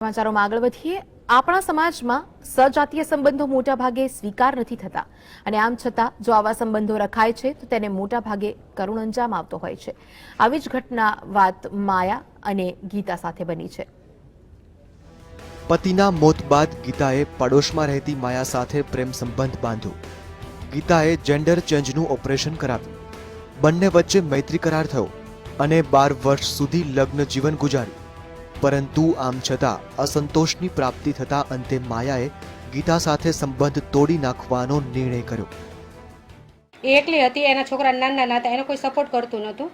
સમાચારોમાં આગળ વધીએ. આપણા સમાજમાં સજાતીય સંબંધો મોટા ભાગે સ્વીકાર નથી થતા. અને આમ છતાં, જો આવા સંબંધો રખાય છે, તો તેને મોટા ભાગે કરુણ અંજામ આવતો હોય છે. આવી જ ઘટના વાત માયા અને ગીતા સાથે બની છે. પતિના મોત બાદ ગીતાએ પડોશમાં રહેતી માયા સાથે પ્રેમ સંબંધ બાંધ્યો. ગીતાએ જેન્ડર ચેન્જનું ઓપરેશન કરાવ્યું. બંને વચ્ચે મૈત્રી કરાર થયો અને બાર વર્ષ સુધી લગ્ન જીવન ગુજાર્યું. પરંતુ આમ છતાં, અસંતોષની પ્રાપ્તિ થતાં અંતે માયાએ ગીતા સાથે સંબંધ તોડી નાખવાનો નિર્ણય કર્યો. એ એકલી હતી, એના છોકરા નાના હતા, એને કોઈ સપોર્ટ કરતું નહોતું.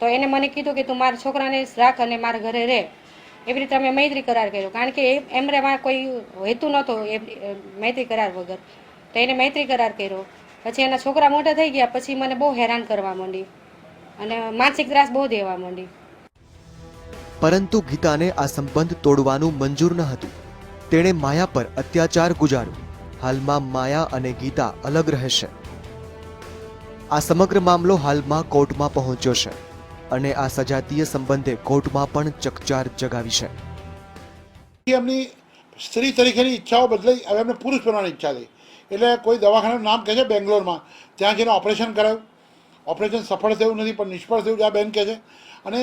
તો એને મને કીધું કે તું મારા છોકરાને રાખ અને મારા ઘરે રહે એવી રીતે અમે મૈત્રી કરાર કર્યો. કારણ કે એ એમરે માં કોઈ હેતુ નહોતો એ મૈત્રી કરાર વગર. તો એને મૈત્રી કરાર કર્યો. પછી એના છોકરા મોટા થઈ ગયા, પછી મને બહુ હેરાન કરવા માંડી. અને માનસિક ત્રાસ બહુ દેવા માંડી. પરંતુ ગીતાને આ સંબંધ તોડવાનું મંજૂર ન હતું. તેણે માયા પર અત્યાચાર ગુજાર્યો. હાલમાં માયા અને ગીતા અલગ રહેશે. આ સમગ્ર મામલો હાલમાં કોર્ટમાં પહોંચ્યો છે અને આ સજાતીય સંબંધે કોર્ટમાં પણ ચકચાર જગાવી છે. એમની સ્ત્રી તરીકેની ઈચ્છાઓ બદલાઈ હવે એમને પુરુષ બનવાની ઈચ્છા થઈ. એટલે કોઈ દવાખાનાનું નામ કહે છે બેંગ્લોરમાં, ત્યાં જઈને ઓપરેશન કરાવ્યું ઓપરેશન સફળ થયું નથી, પણ નિષ્ફળ થયું, આ બેન કહે છે. અને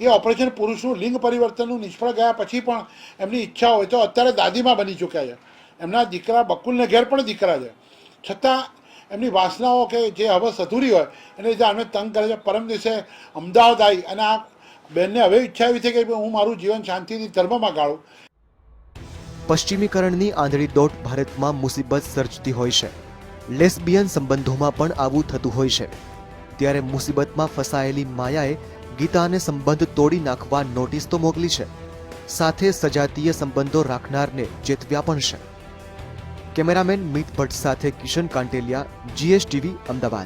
એ ઓપરેશન પુરુષનું લિંગ પરિવર્તનનું નિષ્ફળ ગયા પછી પણ એમની ઈચ્છા હોય તો અત્યારે દાદીમાં બની ચૂક્યા છે. એમના દીકરા બકુલને ઘેર પણ દીકરા છે. છતાં એમની વાસનાઓ કે જે હવે અધૂરી હોય, એને જે આને તંગ કરે છે. પરમ દિવસે અમદાવાદ આવી અને આ બેનને હવે ઈચ્છા એવી છે કે હું મારું જીવન શાંતિથી ધર્મમાં ગાળું. પશ્ચિમીકરણની આંધળી દોટ ભારતમાં મુસીબત સર્જતી હોય છે. લેસ્બિયન સંબંધોમાં પણ આવું થતું હોય છે. ત્યારે મુસીબતમાં ફસાયેલી માયાએ ગીતાને સંબંધ તોડી નાખવા નોટિસ તો મોકલી છે. સાથે સજાતીય સંબંધો રાખનારને ચેતવ્યા પણ છે. કેમેરામેન મિત ભટ્ટ સાથે કિશન કાંટેલિયા જીએસટીવી અમદાવાદ.